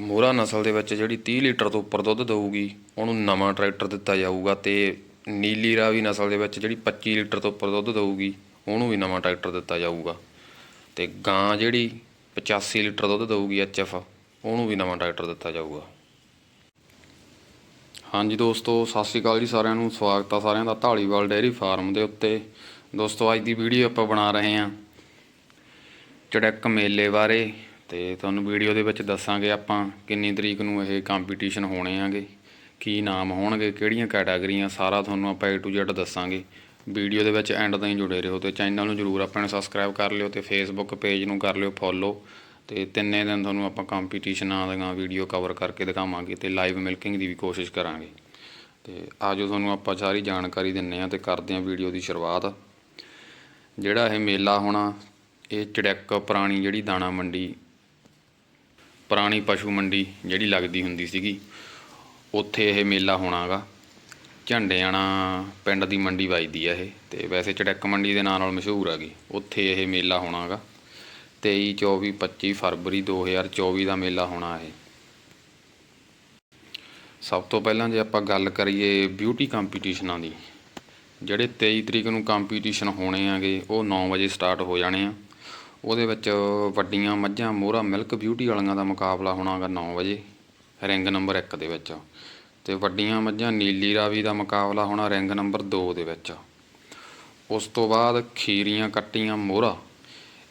ਮੋਹਰਾ ਨਸਲ ਦੇ ਵਿੱਚ ਜਿਹੜੀ 30 ਲੀਟਰ ਤੋਂ ਉੱਪਰ ਦੁੱਧ ਦੇਊਗੀ, ਉਹਨੂੰ ਨਵਾਂ ਟਰੈਕਟਰ ਦਿੱਤਾ ਜਾਊਗਾ ਤੇ ਨੀਲੀ ਰਾਵੀ ਨਸਲ ਦੇ ਵਿੱਚ ਜਿਹੜੀ 25 ਲੀਟਰ ਤੋਂ ਉੱਪਰ ਦੁੱਧ ਦੇਊਗੀ, ਉਹਨੂੰ ਵੀ ਨਵਾਂ ਟਰੈਕਟਰ ਦਿੱਤਾ ਜਾਊਗਾ। ਤੇ ਗਾਂ ਜਿਹੜੀ 85 ਲੀਟਰ ਦੁੱਧ ਦੇਊਗੀ ਐਚਐਫ ਉਹਨੂੰ ਵੀ ਨਵਾਂ ਟਰੈਕਟਰ ਦਿੱਤਾ ਜਾਊਗਾ। ਹਾਂਜੀ ਦੋਸਤੋ, ਸਤਿ ਸ਼੍ਰੀ ਅਕਾਲ ਜੀ ਸਾਰਿਆਂ ਨੂੰ, ਸਵਾਗਤ ਆ ਸਾਰਿਆਂ ਦਾ ਢਾਲੀਵਾਲ ਡੇਅਰੀ ਫਾਰਮ ਦੇ ਉੱਤੇ। ਦੋਸਤੋ, ਅੱਜ ਦੀ ਵੀਡੀਓ ਆਪਾਂ ਬਣਾ ਰਹੇ ਹਾਂ ਚੜਕ ਮੇਲੇ ਬਾਰੇ। ਤੇ ਤੁਹਾਨੂੰ ਵੀਡੀਓ ਦੇ ਵਿੱਚ ਦੱਸਾਂਗੇ ਆਪਾਂ ਕਿੰਨੀ ਤਰੀਕ ਨੂੰ ਇਹ ਕੰਪੀਟੀਸ਼ਨ ਹੋਣੇ ਆਗੇ, ਕੀ ਨਾਮ ਹੋਣਗੇ, ਕਿਹੜੀਆਂ ਕੈਟਾਗਰੀਆਂ ਸਾਰਾ ਤੁਹਾਨੂੰ ਆਪਾਂ A to Z ਦੱਸਾਂਗੇ। ਵੀਡੀਓ ਦੇ ਵਿੱਚ ਐਂਡ ਤਾਈਂ ਜੁੜੇ ਰਹੋ ਤੇ ਚੈਨਲ ਨੂੰ ਜਰੂਰ ਆਪਾਂ ਨੂੰ ਸਬਸਕ੍ਰਾਈਬ ਕਰ ਲਿਓ ਤੇ ਫੇਸਬੁੱਕ ਪੇਜ ਨੂੰ ਕਰ ਲਿਓ ਫੋਲੋ ਤੇ ਤਿੰਨੇ ਦਿਨ ਤੁਹਾਨੂੰ ਆਪਾਂ ਕੰਪੀਟੀਸ਼ਨਾਂ ਦੀਆਂ ਵੀਡੀਓ ਕਵਰ ਕਰਕੇ ਦਿਖਾਵਾਂਗੇ ਤੇ ਲਾਈਵ ਮਿਲਕਿੰਗ ਦੀ ਵੀ ਕੋਸ਼ਿਸ਼ ਕਰਾਂਗੇ। ਤੇ ਆਜੋ ਤੁਹਾਨੂੰ ਆਪਾਂ ਸਾਰੀ ਜਾਣਕਾਰੀ ਦਿੰਨੇ ਆ ਤੇ ਕਰਦੇ ਆ ਵੀਡੀਓ ਦੀ ਸ਼ੁਰੂਆਤ। ਜਿਹੜਾ ਇਹ ਮੇਲਾ ਹੋਣਾ, ਇਹ ਚੜੈਕ ਪੁਰਾਣੀ ਜਿਹੜੀ ਦਾਣਾ ਮੰਡੀ ਪੁਰਾਣੀ ਪਸ਼ੂ ਮੰਡੀ ਜਿਹੜੀ ਲੱਗਦੀ ਹੁੰਦੀ ਸੀਗੀ, ਉੱਥੇ ਇਹ ਮੇਲਾ ਹੋਣਾਗਾ। ਝੰਡਿਆਣਾ ਪਿੰਡ ਦੀ ਮੰਡੀ ਵੱਜਦੀ ਆ ਇਹ, ਤੇ ਵੈਸੇ ਚੜੈਕ ਮੰਡੀ ਦੇ ਨਾਂ ਨਾਲ ਮਸ਼ਹੂਰ ਹੈਗੀ ਉੱਥੇ ਇਹ ਮੇਲਾ ਹੋਣਾਗਾ। 23 24 25 ਫਰਵਰੀ 2024 ਦਾ ਮੇਲਾ ਹੋਣਾ ਇਹ। ਸਭ ਤੋਂ ਪਹਿਲਾਂ ਜੇ ਆਪਾਂ ਗੱਲ ਕਰੀਏ ਬਿਊਟੀ ਕੰਪੀਟੀਸ਼ਨਾਂ ਦੀ, ਜਿਹੜੇ 23 ਤਰੀਕ ਨੂੰ ਕੰਪੀਟੀਸ਼ਨ ਹੋਣੇ ਆਗੇ, ਉਹ 9 ਵਜੇ ਸਟਾਰਟ ਹੋ ਜਾਣੇ ਆ। ਉਹਦੇ ਵਿੱਚ ਵੱਡੀਆਂ ਮੱਝਾਂ, ਮੋਹਰਾ ਮਿਲਕ ਬਿਊਟੀ ਵਾਲੀਆਂ ਦਾ ਮੁਕਾਬਲਾ ਹੋਣਾਗਾ 9 ਵਜੇ ਰਿੰਗ ਨੰਬਰ 1 ਦੇ ਵਿੱਚ। ਤੇ ਵੱਡੀਆਂ ਮੱਝਾਂ ਨੀਲੀ ਰਾਵੀ ਦਾ ਮੁਕਾਬਲਾ ਹੋਣਾ ਰਿੰਗ ਨੰਬਰ 2 ਦੇ ਵਿੱਚ। ਉਸ ਤੋਂ ਬਾਅਦ ਖੀਰੀਆਂ ਕੱਟੀਆਂ ਮੋਹਰਾ,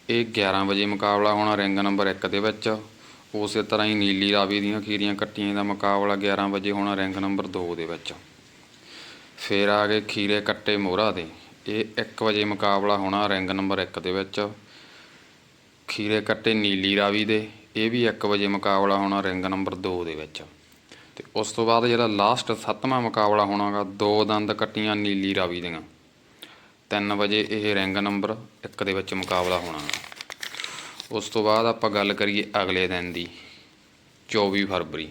ਇਹ 11 ਵਜੇ ਮੁਕਾਬਲਾ ਹੋਣਾ ਰਿੰਗ ਨੰਬਰ 1 ਦੇ ਵਿੱਚ। ਉਸੇ ਤਰ੍ਹਾਂ ਹੀ ਨੀਲੀ ਰਾਵੀ ਦੀਆਂ ਖੀਰੀਆਂ ਕੱਟੀਆਂ ਦਾ ਮੁਕਾਬਲਾ 11 ਵਜੇ ਹੋਣਾ ਰਿੰਗ ਨੰਬਰ 2 ਦੇ ਵਿੱਚ। ਫਿਰ ਆ ਗਏ ਖੀਰੇ ਕੱਟੇ ਮੋਹਰਾ ਦੇ, ਇਹ 1 ਵਜੇ ਮੁਕਾਬਲਾ ਹੋਣਾ ਰਿੰਗ ਨੰਬਰ 1 ਦੇ ਵਿੱਚ। ਖੀਰੇ ਕੱਟੇ ਨੀਲੀ ਰਾਵੀ ਦੇ, ਇਹ ਵੀ 1 ਵਜੇ ਮੁਕਾਬਲਾ ਹੋਣਾ ਰਿੰਗ ਨੰਬਰ 2 ਦੇ ਵਿੱਚ। ਤੇ ਉਸ ਤੋਂ ਬਾਅਦ ਜਿਹੜਾ ਲਾਸਟ ਸੱਤਵਾਂ ਮੁਕਾਬਲਾ ਹੋਣਾਗਾ, ਦੋ ਦੰਦ ਕੱਟੀਆਂ ਨੀਲੀ ਰਾਵੀ ਦੀਆਂ। 3 ਵਜੇ ਇਹ ਰਿੰਗ ਨੰਬਰ 1 ਦੇ ਵਿੱਚ ਮੁਕਾਬਲਾ ਹੋਣਾ ਉਸ ਤੋਂ ਬਾਅਦ ਆਪਾਂ ਗੱਲ ਕਰੀਏ ਅਗਲੇ ਦਿਨ ਦੀ 24 ਫਰਵਰੀ।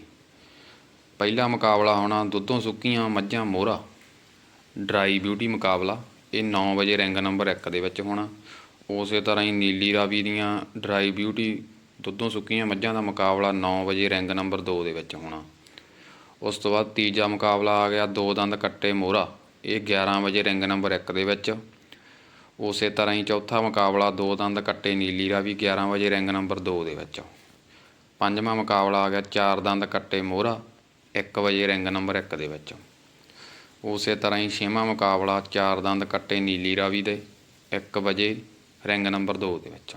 ਪਹਿਲਾ ਮੁਕਾਬਲਾ ਹੋਣਾ ਦੁੱਧੋਂ ਸੁੱਕੀਆਂ ਮੱਝਾਂ ਮੋਹਰਾ। ਡਰਾਈ ਬਿਊਟੀ ਮੁਕਾਬਲਾ, ਇਹ 9 ਵਜੇ ਰਿੰਗ ਨੰਬਰ 1 ਦੇ ਵਿੱਚ ਹੋਣਾ। ਉਸੇ ਤਰ੍ਹਾਂ ਹੀ ਨੀਲੀ ਰਾਵੀ ਦੀਆਂ ਡਰਾਈ ਬਿਊਟੀ ਦੁੱਧੋਂ ਸੁੱਕੀਆਂ ਮੱਝਾਂ ਦਾ ਮੁਕਾਬਲਾ 9 ਵਜੇ ਰਿੰਗ ਨੰਬਰ 2 ਦੇ ਵਿੱਚ ਹੋਣਾ। ਉਸ ਤੋਂ ਬਾਅਦ ਤੀਜਾ ਮੁਕਾਬਲਾ ਆ ਗਿਆ ਦੋ ਦੰਦ ਕੱਟੇ ਮੋਹਰਾ। ਇਹ 11 ਵਜੇ ਰਿੰਗ ਨੰਬਰ 1 ਦੇ ਵਿੱਚ। ਉਸੇ ਤਰ੍ਹਾਂ ਹੀ ਚੌਥਾ ਮੁਕਾਬਲਾ ਦੋ ਦੰਦ ਕੱਟੇ ਨੀਲੀ ਰਾਵੀ 11 ਵਜੇ ਰਿੰਗ ਨੰਬਰ 2 ਦੇ ਵਿੱਚ। ਪੰਜਵਾਂ ਮੁਕਾਬਲਾ ਆ ਗਿਆ ਚਾਰ ਦੰਦ ਕੱਟੇ ਮੋਹਰਾ 1 ਵਜੇ ਰਿੰਗ ਨੰਬਰ 1 ਦੇ ਵਿੱਚ। ਉਸੇ ਤਰ੍ਹਾਂ ਹੀ ਛੇਵਾਂ ਮੁਕਾਬਲਾ ਚਾਰ ਦੰਦ ਕੱਟੇ ਨੀਲੀ ਰਾਵੀ ਦੇ 1 ਵਜੇ ਰਿੰਗ ਨੰਬਰ 2 ਦੇ ਵਿੱਚ।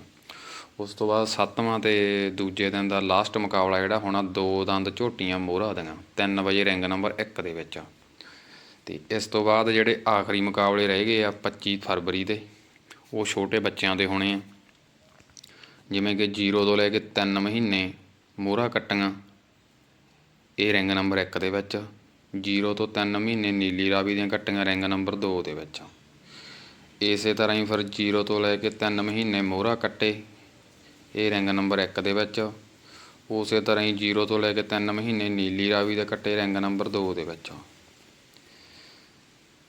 ਉਸ ਤੋਂ ਬਾਅਦ ਸੱਤਵਾਂ ਤੇ ਦੂਜੇ ਦਿਨ ਦਾ ਲਾਸਟ ਮੁਕਾਬਲਾ ਜਿਹੜਾ ਹੋਣਾ, ਦੋ ਦੰਦ ਝੋਟੀਆਂ ਮੋਹਰਾ ਦੀਆਂ 3 ਵਜੇ ਰਿੰਗ ਨੰਬਰ 1 ਦੇ ਵਿੱਚ। ਤੇ ਇਸ ਤੋਂ ਬਾਅਦ ਜਿਹੜੇ ਆਖਰੀ ਮੁਕਾਬਲੇ ਰਹਿ ਗਏ ਆ 25 ਫਰਵਰੀ ਦੇ, ਉਹ ਛੋਟੇ ਬੱਚਿਆਂ ਦੇ ਹੋਣੇ ਆ। ਜਿਵੇਂ ਕਿ 0 ਤੋਂ ਲੈ ਕੇ 3 ਮਹੀਨੇ ਮੋਹਰਾ ਕੱਟੀਆਂ, ਇਹ ਰਿੰਗ ਨੰਬਰ 1 ਦੇ ਵਿੱਚ। 0 ਤੋਂ 3 ਮਹੀਨੇ ਨੀਲੀ ਰਾਵੀ ਦੀਆਂ ਕੱਟੀਆਂ ਰਿੰਗ ਨੰਬਰ 2 ਦੇ ਵਿੱਚ। ਇਸੇ ਤਰ੍ਹਾਂ ਹੀ ਫਿਰ 0 ਤੋਂ ਲੈ ਕੇ 3 ਮਹੀਨੇ ਮੋਹਰਾ ਕੱਟੇ, ਇਹ ਰਿੰਗ ਨੰਬਰ 1 ਦੇ ਵਿੱਚ। ਉਸੇ ਤਰ੍ਹਾਂ ਹੀ 0 ਤੋਂ ਲੈ ਕੇ 3 ਮਹੀਨੇ ਨੀਲੀ ਰਾਵੀ ਦੇ ਕੱਟੇ ਰਿੰਗ ਨੰਬਰ 2 ਦੇ ਵਿੱਚ।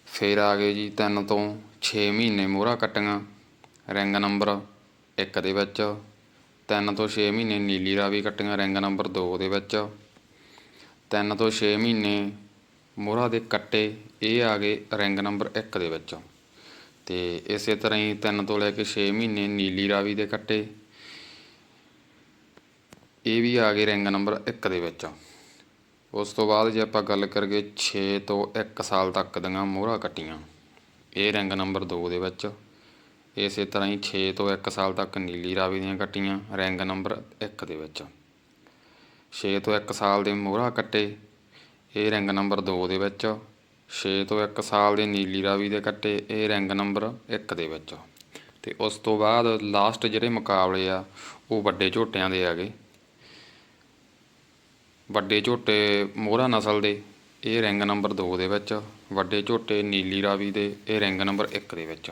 ਫਿਰ ਆ ਗਏ ਜੀ 3 ਤੋਂ 6 ਮਹੀਨੇ ਮੋਹਰਾ ਕੱਟੀਆਂ, ਰਿੰਗ ਨੰਬਰ 1 ਦੇ ਵਿੱਚ। 3 ਤੋਂ 6 ਮਹੀਨੇ ਨੀਲੀ ਰਾਵੀ ਕੱਟੀਆਂ, ਰਿੰਗ ਨੰਬਰ 2 ਦੇ ਵਿੱਚ। 3 ਤੋਂ 6 ਮਹੀਨੇ ਮੋਹਰਾ ਦੇ ਕੱਟੇ, ਇਹ ਆ ਗਏ ਰਿੰਗ ਨੰਬਰ 1 ਦੇ ਵਿੱਚ। ਤੇ ਇਸੇ ਤਰ੍ਹਾਂ ਹੀ 3 ਤੋਂ ਲੈ ਕੇ 6 ਮਹੀਨੇ ਨੀਲੀ ਰਾਵੀ ਦੇ ਕੱਟੇ ਇਹ ਵੀ ਆ ਗਏ ਰਿੰਗ ਨੰਬਰ 1 ਦੇ ਵਿੱਚ। ਉਸ ਤੋਂ ਬਾਅਦ ਜੇ ਆਪਾਂ ਗੱਲ ਕਰੀਏ 6 ਤੋਂ 1 ਸਾਲ ਤੱਕ ਦੀਆਂ ਮੋਹਰਾ ਕੱਟੀਆਂ। ਇਹ ਰਿੰਗ ਨੰਬਰ 2 ਦੇ ਵਿੱਚ। ਇਸੇ ਤਰ੍ਹਾਂ ਹੀ 6 ਤੋਂ 1 ਸਾਲ ਤੱਕ ਨੀਲੀ ਰਾਵੀ ਦੀਆਂ ਕੱਟੀਆਂ, ਰਿੰਗ ਨੰਬਰ 1 ਦੇ ਵਿੱਚ। 6 ਤੋਂ 1 ਸਾਲ ਦੇ ਮੋਹਰਾ ਕੱਟੇ। ਇਹ ਰਿੰਗ ਨੰਬਰ 2 ਦੇ ਵਿੱਚ। 6 ਤੋਂ 1 ਸਾਲ ਦੇ ਨੀਲੀ ਰਾਵੀ ਦੇ ਕੱਟੇ ਇਹ ਰਿੰਗ ਨੰਬਰ 1 ਦੇ ਵਿੱਚ। ਤੇ ਉਸ ਤੋਂ ਬਾਅਦ ਲਾਸਟ ਜਿਹੜੇ ਮੁਕਾਬਲੇ ਆ, ਉਹ ਵੱਡੇ ਝੋਟਿਆਂ ਦੇ ਆਗੇ ਵੱਡੇ ਝੋਟੇ ਮੋਹਰਾ ਨਸਲ ਦੇ, ਇਹ ਰਿੰਗ ਨੰਬਰ 2 ਦੇ ਵਿੱਚ। ਵੱਡੇ ਝੋਟੇ ਨੀਲੀ ਰਾਵੀ ਦੇ, ਇਹ ਰਿੰਗ ਨੰਬਰ 1 ਦੇ ਵਿੱਚ।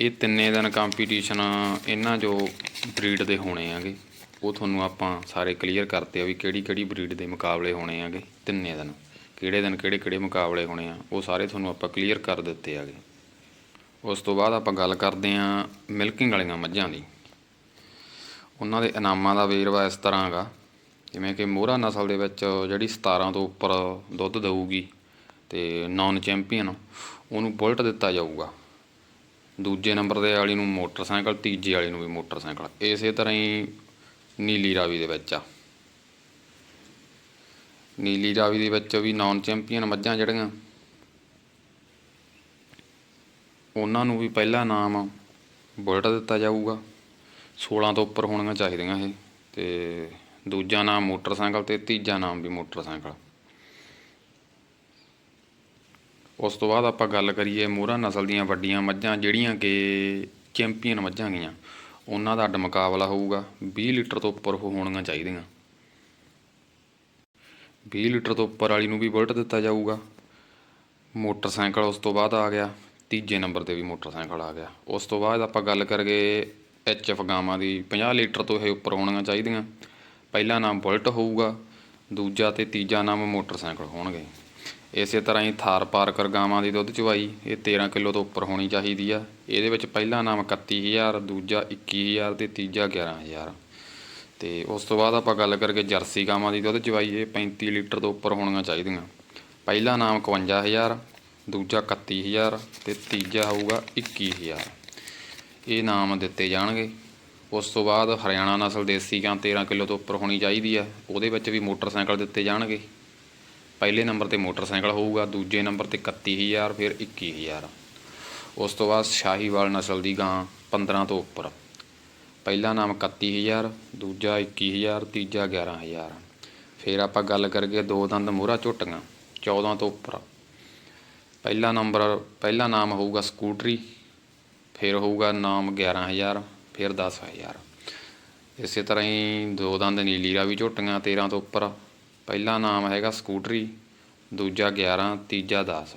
ਇਹ ਤਿੰਨੇ ਦਿਨ ਕੰਪੀਟੀਸ਼ਨ ਇਹਨਾਂ ਜੋ ਬਰੀਡ ਦੇ ਹੋਣੇ ਆਗੇ ਉਹ ਤੁਹਾਨੂੰ ਆਪਾਂ ਸਾਰੇ ਕਲੀਅਰ ਕਰਤੇ ਆ ਵੀ ਕਿਹੜੀ ਕਿਹੜੀ ਬਰੀਡ ਦੇ ਮੁਕਾਬਲੇ ਹੋਣੇ ਆਗੇ ਤਿੰਨੇ ਦਿਨ। ਕਿਹੜੇ ਦਿਨ ਕਿਹੜੇ ਕਿਹੜੇ ਮੁਕਾਬਲੇ ਹੋਣੇ ਆ, ਉਹ ਸਾਰੇ ਤੁਹਾਨੂੰ ਆਪਾਂ ਕਲੀਅਰ ਕਰ ਦਿੱਤੇ ਆਗੇ ਉਸ ਤੋਂ ਬਾਅਦ ਆਪਾਂ ਗੱਲ ਕਰਦੇ ਆਂ ਮਿਲਕਿੰਗ ਵਾਲੀਆਂ ਮੱਝਾਂ ਦੀ। ਉਹਨਾਂ ਦੇ ਇਨਾਮਾਂ ਦਾ ਵੇਰਵਾ ਇਸ ਤਰ੍ਹਾਂ ਹੈਗਾ, ਜਿਵੇਂ ਕਿ ਮੋਹਰਾ ਨਸਲ ਦੇ ਵਿੱਚ ਜਿਹੜੀ 17 ਤੋਂ ਉੱਪਰ ਦੁੱਧ ਦੇਊਗੀ ਤੇ ਨਾਨ ਚੈਂਪੀਅਨ ਉਹਨੂੰ ਬੁਲਟ ਦਿੱਤਾ ਜਾਊਗਾ। ਦੂਜੇ ਨੰਬਰ ਦੇ ਵਾਲੀ ਨੂੰ ਮੋਟਰਸਾਈਕਲ, ਤੀਜੇ ਵਾਲੀ ਨੂੰ ਵੀ ਮੋਟਰਸਾਈਕਲ, ਇਸੇ ਤਰ੍ਹਾਂ ਹੀ ਨੀਲੀ ਰਾਵੀ ਦੇ ਵਿੱਚ ਆ। ਨੀਲੀ ਰਾਵੀ ਦੇ ਵਿੱਚ ਵੀ ਨਾਨ ਚੈਂਪੀਅਨ ਮੱਝਾਂ ਜਿਹੜੀਆਂ। ਉਹਨਾਂ ਨੂੰ ਵੀ ਪਹਿਲਾ ਨਾਮ ਬੁਲਟ ਦਿੱਤਾ ਜਾਊਗਾ। 16 ਤੋਂ ਉੱਪਰ ਹੋਣੀਆਂ ਚਾਹੀਦੀਆਂ ਇਹ। ਤੇ ਦੂਜਾ ਨਾਮ ਮੋਟਰਸਾਈਕਲ ਤੇ ਤੀਜਾ ਨਾਮ ਵੀ ਮੋਟਰਸਾਈਕਲ। ਉਸ ਤੋਂ ਬਾਅਦ ਆਪਾਂ ਗੱਲ ਕਰੀਏ ਮੋਹਰਾ ਨਸਲ ਦੀਆਂ ਵੱਡੀਆਂ ਮੱਝਾਂ ਜਿਹੜੀਆਂ ਕਿ ਚੈਂਪੀਅਨ ਮੱਝਾਂ ਗਈਆਂ। ਉਹਨਾਂ ਦਾ ਅੱਡ ਮੁਕਾਬਲਾ ਹੋਊਗਾ। 20 ਲੀਟਰ ਤੋਂ ਉੱਪਰ ਉਹ ਹੋਣੀਆਂ ਚਾਹੀਦੀਆਂ। 20 ਲੀਟਰ ਤੋਂ ਉੱਪਰ ਵਾਲੀ ਨੂੰ ਵੀ ਬੁਲਟ ਦਿੱਤਾ ਜਾਊਗਾ। ਮੋਟਰਸਾਈਕਲ ਉਸ ਤੋਂ ਬਾਅਦ ਆ ਗਿਆ। ਤੀਜੇ ਨੰਬਰ ਤੇ ਵੀ ਮੋਟਰਸਾਈਕਲ ਆ ਗਿਆ। ਉਸ ਤੋਂ ਬਾਅਦ ਆਪਾਂ ਗੱਲ ਕਰਗੇ ਐਫ ਗਾਵਾਂ ਦੀ। 50 ਲੀਟਰ ਤੋਂ ਇਹ ਉੱਪਰ ਹੋਣੀਆਂ ਚਾਹੀਦੀਆਂ। ਪਹਿਲਾ ਨਾਮ ਬੁਲਟ ਹੋਊਗਾ। ਦੂਜਾ ਤੇ ਤੀਜਾ ਨਾਮ ਮੋਟਰਸਾਈਕਲ ਹੋਣਗੇ। ਇਸੇ ਤਰ੍ਹਾਂ ਹੀ ਥਾਰ ਪਾਰਕਰ ਗਾਵਾਂ ਦੀ ਦੁੱਧ ਚਵਾਈ ਇਹ 13 ਕਿਲੋ ਤੋਂ ਉੱਪਰ ਹੋਣੀ ਚਾਹੀਦੀ ਆ। ਇਹਦੇ ਵਿੱਚ ਪਹਿਲਾ ਨਾਮ 31000 ਦੂਜਾ 21000 ਤੇ ਤੀਜਾ 11000 ਤੇ ਉਸ ਤੋਂ ਬਾਅਦ ਆਪਾਂ ਗੱਲ ਕਰਕੇ ਜਰਸੀ ਗਾਵਾਂ ਦੀ ਦੁੱਧ ਚਵਾਈ ਇਹ 35 ਲੀਟਰ ਤੋਂ ਉੱਪਰ ਹੋਣੀਆਂ ਚਾਹੀਦੀਆਂ। ਪਹਿਲਾ ਨਾਮ 51000 ਦੂਜਾ 31000 ਤੇ ਤੀਜਾ ਹੋਊਗਾ 21000 ਇਹ ਨਾਮ ਦਿੱਤੇ ਜਾਣਗੇ। ਉਸ ਤੋਂ ਬਾਅਦ ਹਰਿਆਣਾ ਨਸਲ ਦੇਸੀ ਗਾਂ 13 ਕਿਲੋ ਤੋਂ ਉੱਪਰ ਹੋਣੀ ਚਾਹੀਦੀ ਆ। ਉਹਦੇ ਵਿੱਚ ਵੀ ਮੋਟਰਸਾਈਕਲ ਦਿੱਤੇ ਜਾਣਗੇ। ਪਹਿਲੇ ਨੰਬਰ ਤੇ ਮੋਟਰਸਾਈਕਲ ਹੋਊਗਾ, ਦੂਜੇ ਨੰਬਰ ਤੇ 31000 ਫਿਰ 21000 ਉਸ ਤੋਂ ਬਾਅਦ ਸ਼ਾਹੀਵਾਲ ਨਸਲ ਦੀ ਗਾਂ 15 ਤੋਂ ਉੱਪਰ। ਪਹਿਲਾ ਨਾਮ 31000 ਦੂਜਾ 21000 ਤੀਜਾ 11000 ਫਿਰ ਆਪਾਂ ਗੱਲ ਕਰੀਏ ਦੋ ਦੰਦ ਮੋਹਰਾ ਝੋਟੀਆਂ 14 ਤੋਂ ਉੱਪਰ। ਪਹਿਲਾ ਨੰਬਰ, ਪਹਿਲਾ ਨਾਮ ਹੋਊਗਾ ਸਕੂਟਰੀ, ਫਿਰ ਹੋਊਗਾ ਨਾਮ 11000 ਫਿਰ 10000 ਇਸੇ ਤਰ੍ਹਾਂ ਹੀ ਦੋ ਦੰਦ ਨੀਲੀ ਰਾਵੀ ਝੋਟੀਆਂ 13 ਤੋਂ ਉੱਪਰ। ਪਹਿਲਾ ਨਾਮ ਹੈਗਾ ਸਕੂਟਰੀ, ਦੂਜਾ 11 ਤੀਜਾ 10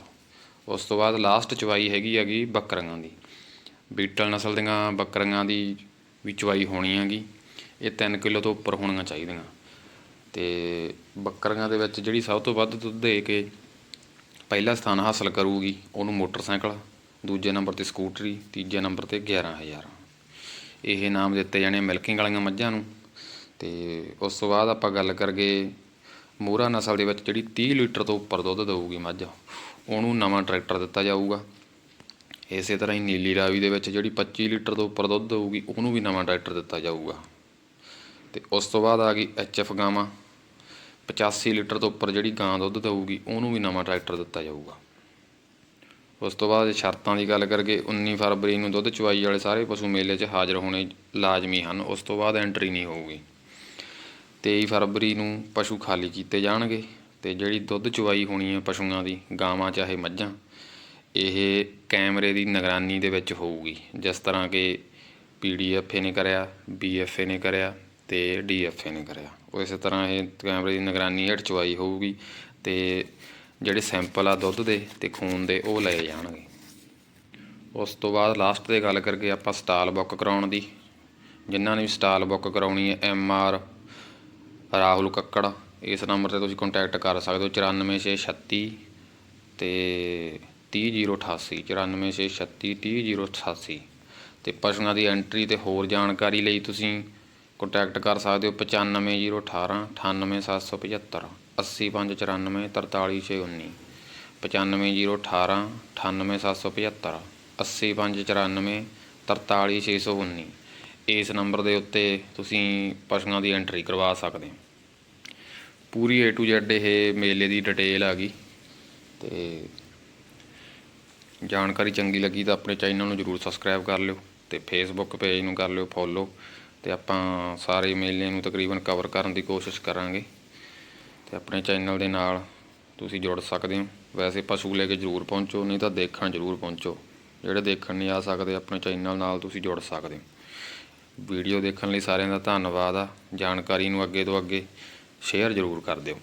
ਉਸ ਤੋਂ ਬਾਅਦ ਲਾਸਟ ਚਵਾਈ ਹੈਗੀ ਹੈਗੀ ਬੱਕਰੀਆਂ ਦੀ। ਬੀਟਲ ਨਸਲ ਦੀਆਂ ਬੱਕਰੀਆਂ ਦੀ ਵੀ ਚਵਾਈ ਹੋਣੀ ਹੈਗੀ, ਇਹ 3 ਕਿਲੋ ਤੋਂ ਉੱਪਰ ਹੋਣੀਆਂ ਚਾਹੀਦੀਆਂ। ਤੇ ਬੱਕਰੀਆਂ ਦੇ ਵਿੱਚ ਜਿਹੜੀ ਸਭ ਤੋਂ ਵੱਧ ਦੁੱਧ ਦੇ ਕੇ ਪਹਿਲਾ ਸਥਾਨ ਹਾਸਲ ਕਰੂਗੀ, ਉਹਨੂੰ ਮੋਟਰਸਾਈਕਲ, ਦੂਜੇ ਨੰਬਰ ਤੇ ਸਕੂਟਰੀ, ਤੀਜੇ ਨੰਬਰ ਤੇ 11000 ਇਹ ਨਾਮ ਦਿੱਤੇ ਜਾਣੇ ਮਿਲਕਿੰਗ ਵਾਲੀਆਂ ਮੱਝਾਂ ਨੂੰ। ਤੇ ਉਸ ਤੋਂ ਬਾਅਦ ਆਪਾਂ ਗੱਲ ਕਰਗੇ ਮੋਹਰਾ ਨਸਲ ਦੇ ਵਿੱਚ ਜਿਹੜੀ 30 ਲੀਟਰ ਤੋਂ ਉੱਪਰ ਦੁੱਧ ਦੇਊਗੀ ਮੱਝ, ਉਹਨੂੰ ਨਵਾਂ ਟਰੈਕਟਰ ਦਿੱਤਾ ਜਾਊਗਾ। ਇਸੇ ਤਰ੍ਹਾਂ ਹੀ ਨੀਲੀ ਰਾਵੀ ਦੇ ਵਿੱਚ ਜਿਹੜੀ 25 ਲੀਟਰ ਤੋਂ ਉੱਪਰ ਦੁੱਧ ਦੇਊਗੀ ਉਹਨੂੰ ਵੀ ਨਵਾਂ ਟਰੈਕਟਰ ਦਿੱਤਾ ਜਾਊਗਾ। ਤੇ ਉਸ ਤੋਂ ਬਾਅਦ ਆ ਗਈ ਐਫ ਗਾਵਾਂ। 85 ਲੀਟਰ ਤੋਂ ਉੱਪਰ ਜਿਹੜੀ ਗਾਂ ਦੁੱਧ ਦੇਊਗੀ, ਉਹਨੂੰ ਵੀ ਨਵਾਂ ਟਰੈਕਟਰ ਦਿੱਤਾ ਜਾਊਗਾ। ਉਸ ਤੋਂ ਬਾਅਦ ਸ਼ਰਤਾਂ ਦੀ ਗੱਲ ਕਰਕੇ 19 ਫਰਵਰੀ ਨੂੰ ਦੁੱਧ ਚਵਾਈ ਵਾਲੇ ਸਾਰੇ ਪਸ਼ੂ ਮੇਲੇ 'ਚ ਹਾਜ਼ਰ ਹੋਣੇ ਲਾਜ਼ਮੀ ਹਨ। ਉਸ ਤੋਂ ਬਾਅਦ ਐਂਟਰੀ ਨਹੀਂ ਹੋਊਗੀ। 23 ਫਰਵਰੀ ਨੂੰ ਪਸ਼ੂ ਖਾਲੀ ਕੀਤੇ ਜਾਣਗੇ ਤੇ ਜਿਹੜੀ ਦੁੱਧ ਚਵਾਈ ਹੋਣੀ ਹੈ ਪਸ਼ੂਆਂ ਦੀ, ਗਾਵਾਂ ਚਾਹੇ ਮੱਝਾਂ ਇਹ ਕੈਮਰੇ ਦੀ ਨਿਗਰਾਨੀ ਦੇ ਵਿੱਚ ਹੋਊਗੀ। ਜਿਸ ਤਰ੍ਹਾਂ ਕਿ ਪੀਡੀਐਫਏ ਨੇ ਕਰਿਆ ਬੀਐਫਏ ਨੇ ਕਰਿਆ ਤੇ ਡੀਐਫਏ ਨੇ ਕਰਿਆ। ਉਸੇ ਤਰ੍ਹਾਂ ਇਹ ਕੈਮਰੇ ਦੀ ਨਿਗਰਾਨੀ ਹੇਠ ਚਵਾਈ ਹੋਊਗੀ ਤੇ ਜਿਹੜੇ ਸੈਂਪਲ ਆ ਦੁੱਧ ਦੇ ਤੇ ਖੂਨ ਦੇ ਉਹ ਲਏ ਜਾਣਗੇ। ਉਸ ਤੋਂ ਬਾਅਦ ਲਾਸਟ ਤੇ ਗੱਲ ਕਰਕੇ ਆਪਾਂ ਸਟਾਲ ਬੁੱਕ ਕਰਾਉਣ ਦੀ। ਜਿਨ੍ਹਾਂ ਨੇ ਵੀ ਸਟਾਲ ਬੁੱਕ ਕਰਾਉਣੀ ਹੈ, ਐਮ ਆਰ, ਰਾਹੁਲ ਕੱਕੜ, ਇਸ ਨੰਬਰ ਤੇ ਤੁਸੀਂ ਕੰਟੈਕਟ ਕਰ ਸਕਦੇ ਹੋ 94636 ਤੇ ਤੀਹ ਜੀਰੋ ਅਠਾਸੀ, ਚੁਰਾਨਵੇਂ ਛੇ ਛੱਤੀ, ਤੀਹ ਜੀਰੋ ਅਠਾਸੀ। ਅਤੇ ਪਸ਼ੂਆਂ ਦੀ ਐਂਟਰੀ ਅਤੇ ਹੋਰ ਜਾਣਕਾਰੀ ਲਈ ਤੁਸੀਂ ਕੋਂਟੈਕਟ ਕਰ ਸਕਦੇ ਹੋ 95018 98775 80594 43619 95018 98775 80594 43619 ਇਸ ਨੰਬਰ ਦੇ ਉੱਤੇ ਤੁਸੀਂ ਪਸ਼ੂਆਂ ਦੀ ਐਂਟਰੀ ਕਰਵਾ ਸਕਦੇ ਹੋ। ਪੂਰੀ A to Z ਇਹ ਮੇਲੇ ਦੀ ਡਿਟੇਲ ਆ ਗਈ। ਤੇ ਜਾਣਕਾਰੀ ਚੰਗੀ ਲੱਗੀ ਤਾਂ ਆਪਣੇ ਚੈਨਲ ਨੂੰ ਜਰੂਰ ਸਬਸਕ੍ਰਾਈਬ ਕਰ ਲਿਓ ਤੇ ਫੇਸਬੁੱਕ ਪੇਜ ਨੂੰ ਕਰ ਲਿਓ ਫੋਲੋ ਤੇ ਆਪਾਂ ਸਾਰੇ ਮੇਲੇ ਨੂੰ ਤਕਰੀਬਨ ਕਵਰ ਕਰਨ ਦੀ ਕੋਸ਼ਿਸ਼ ਕਰਾਂਗੇ ਤੇ ਆਪਣੇ ਚੈਨਲ ਦੇ ਨਾਲ ਤੁਸੀਂ ਜੁੜ ਸਕਦੇ ਹੋ। ਵੈਸੇ ਪਸ਼ੂ ਲੈ ਕੇ ਜਰੂਰ ਪਹੁੰਚੋ, ਨਹੀਂ ਤਾਂ ਦੇਖਣ ਜਰੂਰ ਪਹੁੰਚੋ। ਜਿਹੜੇ ਦੇਖਣ ਨਹੀਂ ਆ ਸਕਦੇ, ਆਪਣੇ ਚੈਨਲ ਨਾਲ ਤੁਸੀਂ ਜੁੜ ਸਕਦੇ ਹੋ। ਵੀਡੀਓ ਦੇਖਣ ਲਈ ਸਾਰਿਆਂ ਦਾ ਧੰਨਵਾਦ ਆ। ਜਾਣਕਾਰੀ ਨੂੰ ਅੱਗੇ ਤੋਂ ਅੱਗੇ ਸ਼ੇਅਰ ਜਰੂਰ ਕਰ ਦਿਓ।